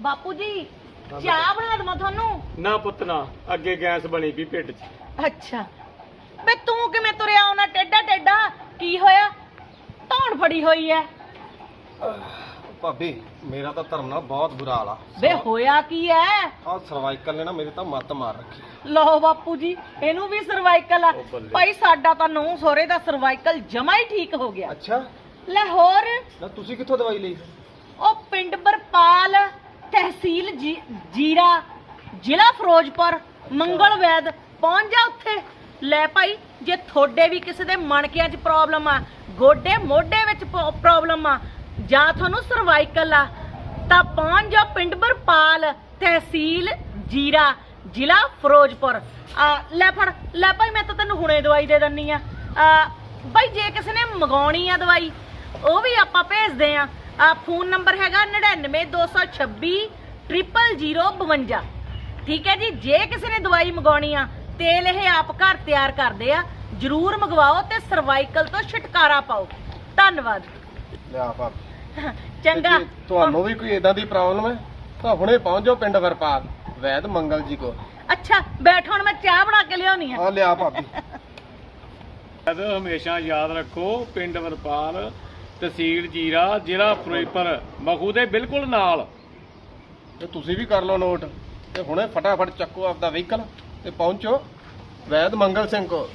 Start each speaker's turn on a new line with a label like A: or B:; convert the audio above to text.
A: ਬਾਪੂ ਜੀ ਚਾਹ ਬਣਾ ਦਵਾਂ ਤੁਹਾਨੂੰ?
B: ਨਾ ਪੁੱਤ ਨਾ। ਅੱਗੇ ਗੈਸ ਬਣੀ ਵੀ ਢਿੱਡ 'ਚ।
A: ਅੱਛਾ। ਬੇ ਤੂੰ ਕਿਵੇਂ ਤੁਰਿਆ ਆਉਣਾ? ਟੇਡਾ ਟੇਡਾ। ਕੀ ਹੋਇਆ? ਧੌਣ ਫੜੀ ਹੋਈ ਐ।
C: ਭਾਬੀ ਮੇਰਾ ਤਾਂ ਧਰਮ ਨਾਲ ਬਹੁਤ ਬੁਰਾ ਹਾਲ ਆ।
A: ਬੇ ਹੋਇਆ ਕੀ ਐ?
C: ਆ ਸਰਵਾਈਕਲ ਨੇ ਨਾ ਮੇਰੀ ਤਾਂ ਮੱਤ ਮਾਰ ਰੱਖੀ
A: ਲਓ ਬਾਪੂ ਜੀ ਇਹਨੂੰ ਵੀ ਸਰਵਾਈਕਲ ਆ।
B: ਬੱਲੇ।
A: ਭਾਈ ਸਾਡਾ ਤਾਂ ਨੂੰ ਸੋਰੇ ਦਾ ਸਰਵਾਈਕਲ ਜਮਾ ਹੀ ਠੀਕ ਹੋ ਗਿਆ।
C: ਅੱਛਾ।
A: ਲੈ ਹੋਰ।
C: ਨਾ ਤੁਸੀਂ ਕਿੱਥੋਂ ਦਵਾਈ ਲਈ?
A: ਉਹ ਪਿੰਡ ਬਰਪਾਲ ਤਹਿਸੀਲ ਜੀ- ਜੀਰਾ, ਜ਼ਿਲ੍ਹਾ ਫਿਰੋਜ਼ਪੁਰ ਮੰਗਲ ਵੈਦ ਪਹੁੰਚ ਜਾ ਉੱਥੇ। ਲੈ ਭਾਈ, ਜੇ ਤੁਹਾਡੇ ਵੀ ਕਿਸੇ ਦੇ ਮਣਕਿਆਂ 'ਚ ਪ੍ਰੋਬਲਮ ਆ, ਗੋਡੇ ਮੋਢੇ ਵਿੱਚ ਪ੍ਰੋਬਲਮ ਆ, ਜਾਂ ਤੁਹਾਨੂੰ ਸਰਵਾਈਕਲ ਆ, ਤਾਂ ਪਹੁੰਚ ਜਾ ਪਿੰਡ ਬਰਪਾਲ, ਤਹਿਸੀਲ ਜੀਰਾ, ਜ਼ਿਲ੍ਹਾ ਫਿਰੋਜ਼ਪੁਰ। ਆ, ਲੈ ਫੜ, ਲੈ ਭਾਈ, ਮੈਂ ਤਾਂ ਤੈਨੂੰ ਹੁਣੇ ਦਵਾਈ ਦੇ ਦਿੰਨੀ ਆ। ਬਾਈ ਜੇ ਕਿਸੇ ਨੇ ਮੰਗਾਉਣੀ ਆ ਦਵਾਈ, ਉਹ ਵੀ ਆਪਾਂ ਭੇਜਦੇ ਆ। ਆ ਫੋਨ ਨੰਬਰ ਹੈਗਾ 99226 0052 ਠੀਕ ਹੈ ਜੀ ਜੇ ਕਿਸੇ ਨੇ ਦਵਾਈ ਮੰਗਾਉਣੀ ਆ ਤੇਲ ਇਹ ਆਪ ਘਰ ਤਿਆਰ ਕਰਦੇ ਆ ਜਰੂਰ ਮੰਗਵਾਓ ਤੇ ਸਰਵਾਈਕਲ ਤੋਂ ਛੁਟਕਾਰਾ ਪਾਓ। ਧੰਨਵਾਦ।
C: ਲਿਆ ਭਾਬੀ
A: ਚੰਗਾ।
C: ਤੁਹਾਨੂੰ ਵੀ ਕੋਈ ਇਦਾਂ ਦੀ ਪ੍ਰੋਬਲਮ ਹੈ ਤਾਂ ਹੁਣੇ ਪਹੁੰਚ ਜਾਓ ਪਿੰਡ ਵਰਪਾਲ ਵੈਦ ਮੰਗਲ ਜੀ ਕੋ
A: ਅੱਛਾ ਬੈਠ ਹੁਣ ਮੈਂ ਚਾਹ ਬਣਾ ਕੇ ਲਿਆਉਣੀ ਆ।
C: ਆ ਲਿਆ ਭਾਬੀ।
B: ਹਮੇਸ਼ਾ ਯਾਦ ਰੱਖੋ ਪਿੰਡ ਵਰਪਾਲ ਤਹਿਸੀਲ ਜੀਰਾ ਜ਼ਿਲ੍ਹਾ ਫਿਰੋਜ਼ਪੁਰ। ਮਖੂ ਦੇ ਬਿਲਕੁਲ ਨਾਲ।
C: ਤੇ ਤੁਸੀਂ ਵੀ ਕਰ ਲਓ ਨੋਟ। ਤੇ ਹੁਣੇ ਫਟਾਫਟ ਚੱਕੋ ਆਪਦਾ ਵਹੀਕਲ ਤੇ ਪਹੁੰਚੋ ਵੈਦ ਮੰਗਲ ਸਿੰਘ ਕੋ